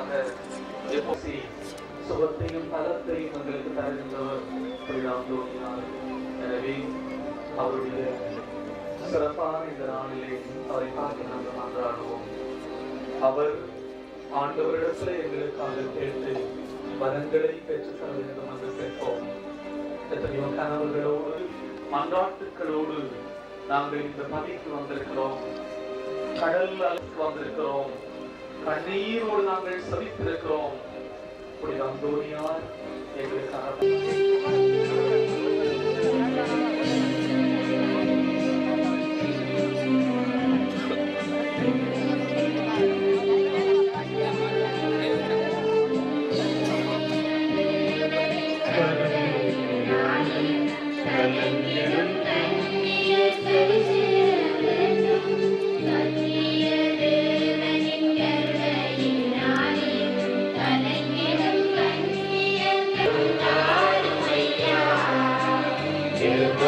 இயேசுவிடத்தில் எப்போசி சுகத்தையும் பலத்தையும் எங்களுக்கு தருகின்றவர் புரியாந்தோனினார் எனவே அவருடைய சிறப்பான இந்த நாளிலே அவரை பார்க்க நாங்கள் மன்றாடுவோம். அவர் ஆண்டவரிடத்தில் எங்களுக்காக கேட்டு வரங்களை பெற்று தர வேண்டும் என்று கேட்போம். எத்தனையோ கனவுகளோடு மன்றாட்டுகளோடு நாங்கள் இந்த பணிக்கு வந்திருக்கிறோம். கடல் அலைக்கு வந்திருக்கிறோம். கண்ணீரோடு நாங்கள் சவித்திருக்கிறோம் புனித அந்தோனியார் எங்களுக்காக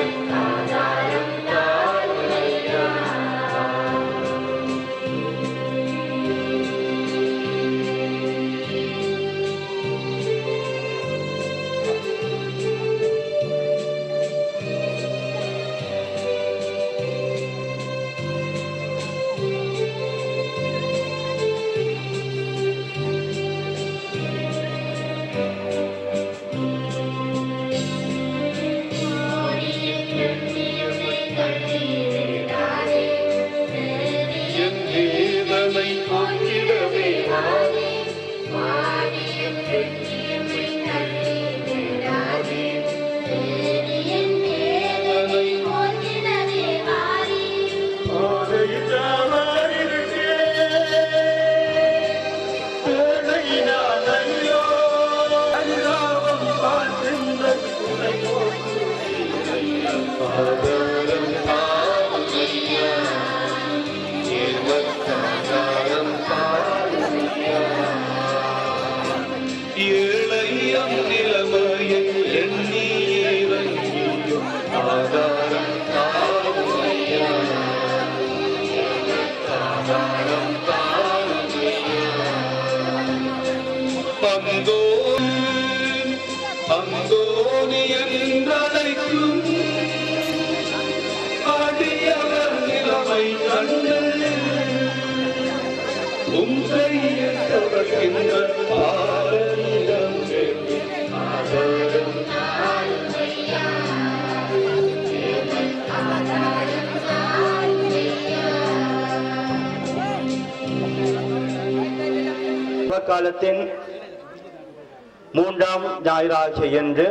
Thank you. Father. காலத்தின் மூன்றாம் ஞாயிறாட்சி என்று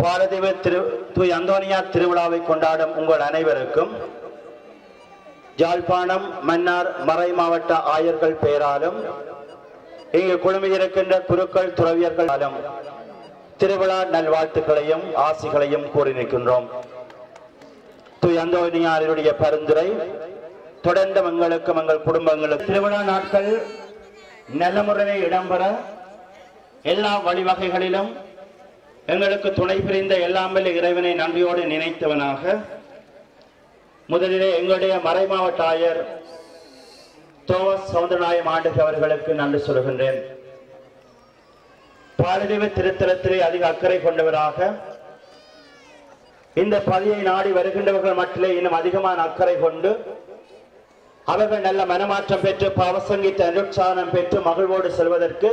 பாரதீவ திரு தூய் அந்தோனியா திருவிழாவை கொண்டாடும் உங்கள் அனைவருக்கும் யாழ்ப்பாணம் மன்னார் மறை மாவட்ட ஆயர்கள் பெயராலும் இங்கு குழுமியிருக்கின்ற குருக்கள் துறவியர்களாலும் திருவிழா நல்வாழ்த்துக்களையும் ஆசிகளையும் கூறி நிற்கின்றோம். தூய் பரிந்துரை தொடர்ந்து எங்களுக்கும் எங்கள் குடும்பங்களுக்கு திருவிழா நாட்கள் நல்ல இடம்பெற எல்லா வழிவகைகளிலும் எங்களுக்கு துணை புரிந்த எல்லாமே இறைவனை நன்றியோடு நினைத்தவனாக முதலிலே எங்களுடைய மறைமாவட்ட ஆயர் தோமஸ் சவுந்தரநாயம் ஆண்டுக அவர்களுக்கு நன்றி சொல்கின்றேன் பாலதீவு திருத்தலத்திலே அதிக அக்கறை கொண்டவராக இந்த பதியை நாடி வருகின்றவர்கள் மட்டிலே இன்னும் அதிகமான அக்கறை கொண்டு அவர்கள் நல்ல மனமாற்றம் பெற்று பாவசங்கித்த அனுட்சானம் பெற்று மகிழ்வோடு செல்வதற்கு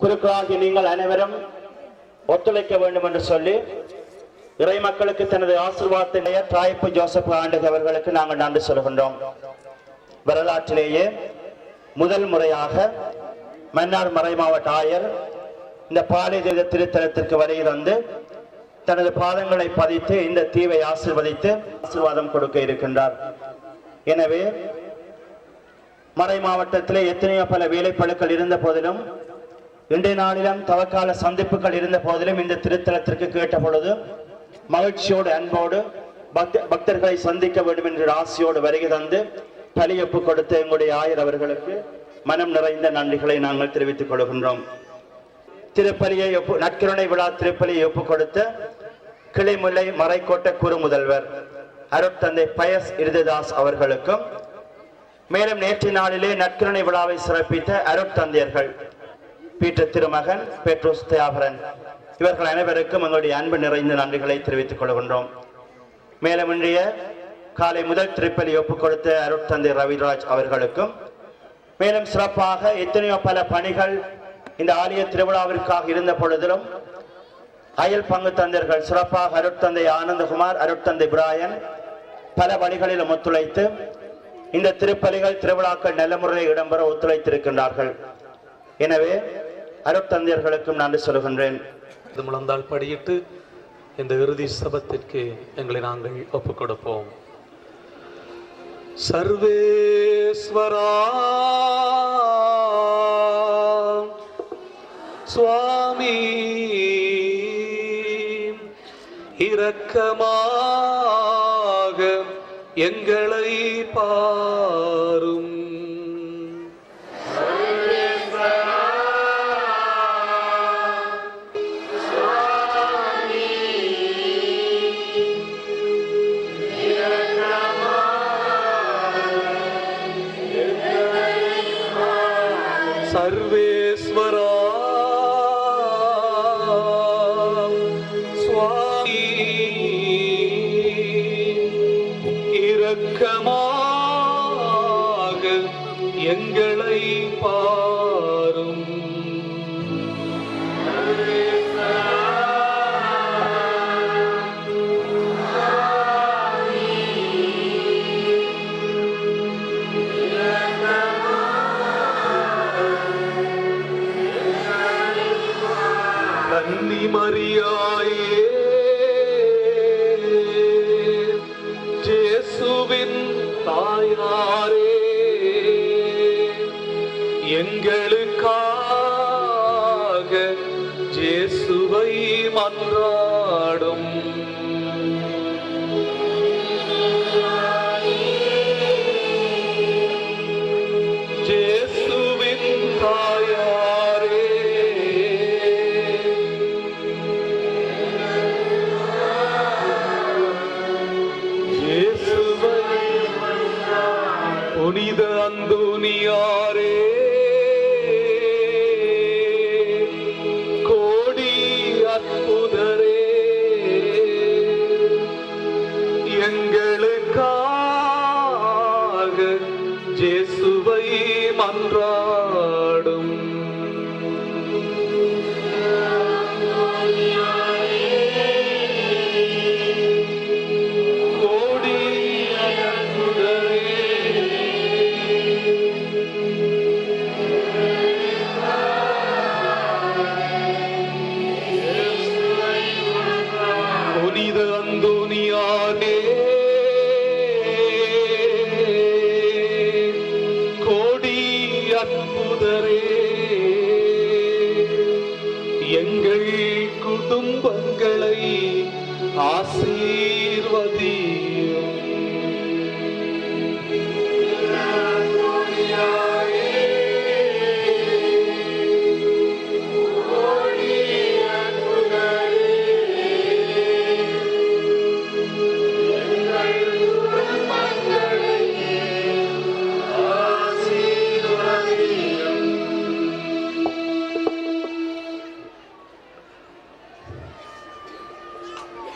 குறுக்களாகி நீங்கள் அனைவரும் ஒத்துழைக்க வேண்டும் என்று சொல்லி இறை மக்களுக்கு தனது ஆசீர்வாதத்திலேய தாய்ப்பு ஜோசப் ஆண்டது அவர்களுக்கு நாங்கள் நன்றி சொல்கின்றோம். வரலாற்றிலேயே முதல் முறையாக மன்னார் மறை மாவட்ட ஆயர் இந்த பாலிதேத திருத்தலத்திற்கு வரையில் வந்து தனது பாதங்களை பதித்து இந்த தீவை ஆசீர்வதித்து ஆசீர்வாதம் கொடுக்க இருக்கின்றார். எனவே மறை மாவட்டத்திலே எத்தனையோ பல வேலைப்பழுக்கள் இருந்த போதிலும் இன்றைய நாளிலும் தவக்கால சந்திப்புகள் இருந்த போதிலும் இந்த திருத்தலத்திற்கு கேட்ட பொழுது மகிழ்ச்சியோடு அன்போடு பக்த பக்தர்களை சந்திக்க வேண்டும் என்ற ஆசையோடு வருகை தந்து பலியொப்பு கொடுத்த எங்களுடைய ஆயர் அவர்களுக்கு மனம் நிறைந்த நன்றிகளை நாங்கள் தெரிவித்துக் கொள்கின்றோம். திருப்பலியை ஒப்பு நற்கருணை விழா திருப்பலியை ஒப்புக் கொடுத்த கிளைமுல்லை மறைக்கோட்ட குறு முதல்வர் அருட்தந்தை பயஸ் இருததாஸ் அவர்களுக்கும் மேலும் நேற்று நாளிலே நற்கருணை விழாவை சிறப்பித்த அருட்தந்தையர்கள் பீட்டர் திருமகன் பெட்ரோஸ் தியாகரன் இவர்கள் அனைவருக்கும் எங்களுடைய அன்பு நிறைந்த நன்றிகளை தெரிவித்துக் கொள்கின்றோம். மேலும் இன்றைய காலை முதல் திருப்பலி ஒப்புக் கொடுத்த அருட்தந்தை ரவிராஜ் அவர்களுக்கும் மேலும் சிறப்பாக எத்தனையோ பல பணிகள் இந்த ஆலய திருவிழாவிற்காக இருந்த பொழுதிலும் அயல் பங்கு தந்தர்கள் சிறப்பாக அருட்தந்தை ஆனந்தகுமார் அருட்தந்தை பிராயன் பல வழிகளிலும் ஒத்துழைத்து இந்த திருப்பலிகள் திருவிழாக்கள் நல்ல முறையில் இடம்பெற ஒத்துழைத்திருக்கின்றார்கள். எனவே அருட்தந்தையர்களுக்கும் நன்றி சொல்கின்றேன் இது முழந்தால் படியிட்டு இந்த இறுதி சபத்திற்கு எங்களை நாங்கள் ஒப்புக் கொடுப்போம் சர்வேஸ்வரா சுவாமி இரக்கமாக எங்களை பாரும். எங்களுக்காக ஜேசுவை மன்றாடும்.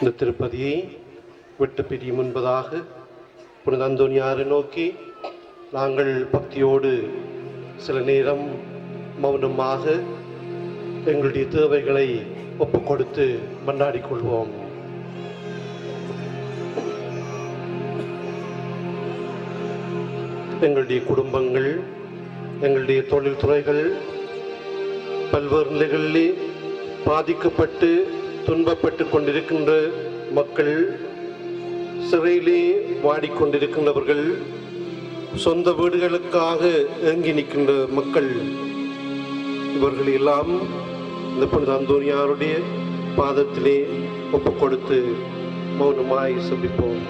இந்த திருப்பதியை விட்டு பிரியும் முன்பதாக புனித அந்தோனியாரை நோக்கி நாங்கள் பக்தியோடு சில நேரம் மௌனமாக எங்களுடைய தேவைகளை ஒப்பு கொடுத்து கொள்வோம். எங்களுடைய குடும்பங்கள் எங்களுடைய தொழில்துறைகள் பல்வேறு நிலைகளில் பாதிக்கப்பட்டு துன்பப்பட்டு கொண்டிருக்கின்ற மக்கள் சிறையிலே வாடிக்கொண்டிருக்கின்றவர்கள் சொந்த வீடுகளுக்காக ஏங்கி நிற்கின்ற மக்கள் இவர்கள் எல்லாம் இந்த புனித அந்தோனியாருடைய பாதத்திலே ஒப்பு கொடுத்து மௌனமாய் சந்திப்போம்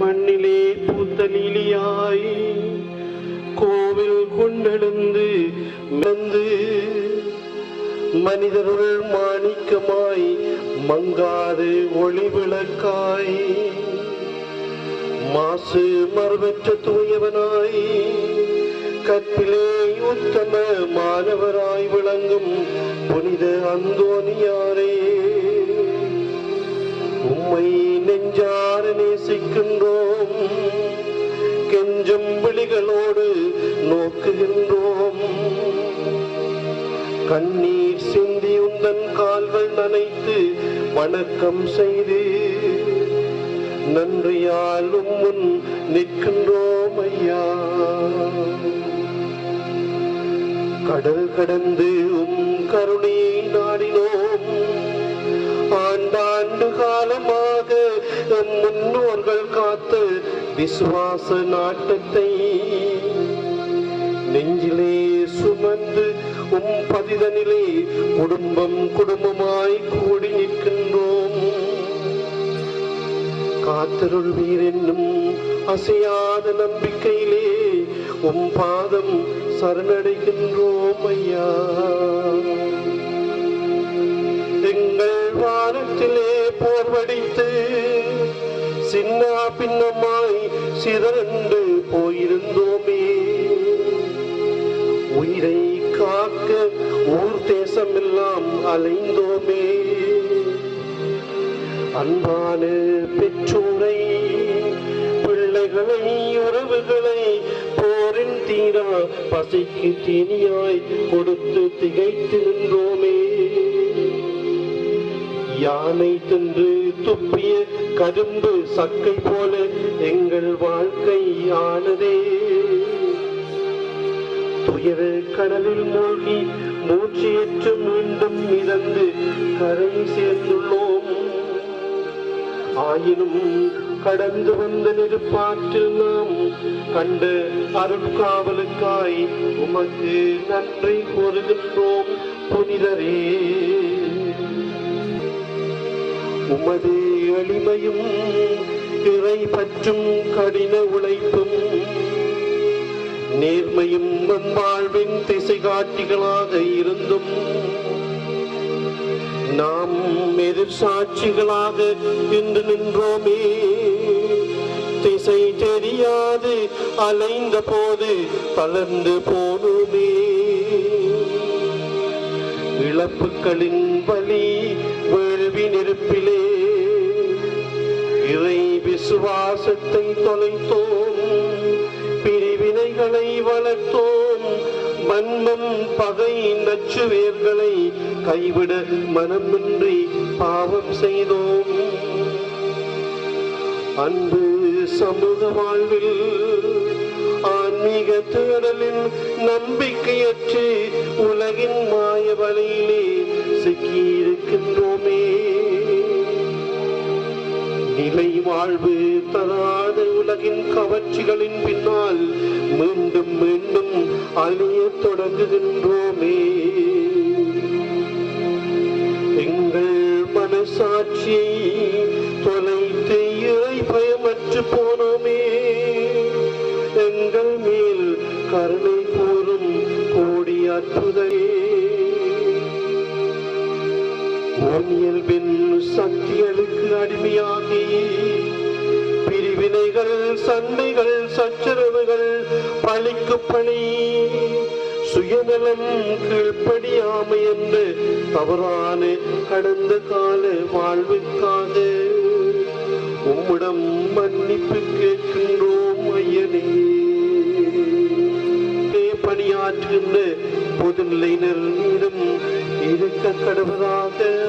மண்ணிலே பூத்த கொண்டெழுந்து வந்து மனிதருள் மாணிக்கமாய் மங்காது ஒளி விளக்காய் மாசு மறுபற்ற தூயவனாய் கற்பிலே உத்தம மாணவராய் விளங்கும் புனித அந்தோனியாரே உம்மை நெஞ்சார நேசிக்கின்றோம் கெஞ்சும் விழிகளோடு நோக்குகின்றோம். கண்ணீர் சிந்தி உந்தன் கால்கள் நனைத்து வணக்கம் செய்து நன்றியாலும் முன் நிற்கின்றோம் ஐயா. கடல் கடந்து உம் கருணையை நாடினோம். ஆண்டாண்டு காலமாக நம் முன்னோர்கள் காத்து விசுவாச நாட்டத்தை உம் பதிதனிலே குடும்பம் குடும்பமாய் கூடி நிற்கின்றோம். காத்தருள் வீர் என்னும் அசையாத நம்பிக்கையிலே உம் பாதம் சரணடைகின்றோம் ஐயா. எங்கள் வானத்திலே போர் வடித்து சின்ன பின்னமாய் சிதறண்டு போயிருந்தோமே. உலகமெல்லாம் அலைந்தோமே. அன்பான பெற்றோரை பிள்ளைகளை உறவுகளை போரின் தீரா பசிக்கு தீனியாய் கொடுத்து திகைத்து நின்றோமே. யானை தின்று துப்பிய கரும்பு சக்கை போல எங்கள் வாழ்க்கை ஆனதே. துயர கடலில் மூழ்கி மூச்சியற்று மீண்டும் மிதந்து கரை சேர்ந்துள்ளோம் ஆயினும் கடந்து வந்த நெருப்பாற்றில் நாம் கண்ட அருட்காவலுக்காய் உமக்கு நன்றி கூறுகின்றோம் புனிதரே. உமது எளிமையும் இறை பற்றும் கடின உழைப்பும் நேர்மையும் நம் வாழ்வின் திசை காட்சிகளாக இருந்தும் நாம் எதிர் சாட்சிகளாக இன்று நின்றோமே. திசை தெரியாது அலைந்த போது தளர்ந்து போனோமே இழப்புகளின் வலி வேள்வி நெருப்பிலே. இறை விசுவாசத்தை தொலைத்தோம். வேர்களை வளர்த்தோம். மன்மம் பகை நச்சுவேர்களை கைவிட மனமின்றி பாவம் செய்தோம். அன்பு சமூக வாழ்வில் ஆன்மீக தேடலின் நம்பிக்கையற்று உலகின் மாய வலையிலே சிக்கியிருக்கின்றோமே. நிலை வாழ்வு தராத உலகின் கவர்ச்சிகளின் பின்னால் மீண்டும் மீண்டும் அழிய தொடங்குகின்றோமே. எங்கள் மனசாட்சியை தொலைத்து இறை பயமற்று போனோமே. எங்கள் மேல் கருணை கூறும் கோடி அற்புதமே. இயல்பின் சக்திகளுக்கு அடிமையாகி பிரிவினைகள் சண்டைகள் சச்சரவுகள் பழிக்கு பணி. சுயநலம் கீழ்ப்படியாமை என்று தவறான கடந்த கால வாழ்வுக்காக உம்மிடம் மன்னிப்பு கேட்கின்றோம் ஐயனே. பணியாற்றுகின்ற பொதுநிலையினர் மீதும் இருக்க கடவுளாக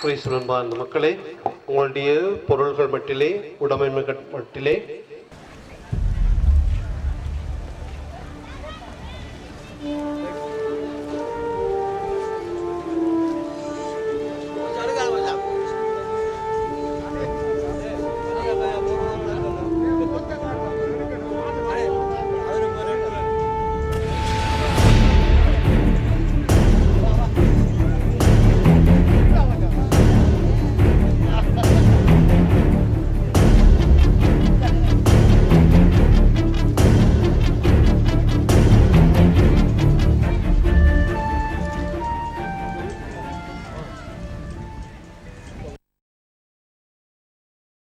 கிறிஸ்துவன் அந்த மக்களே உங்களுடைய பொருள்கள் மட்டிலே உடைமைகள் மட்டிலே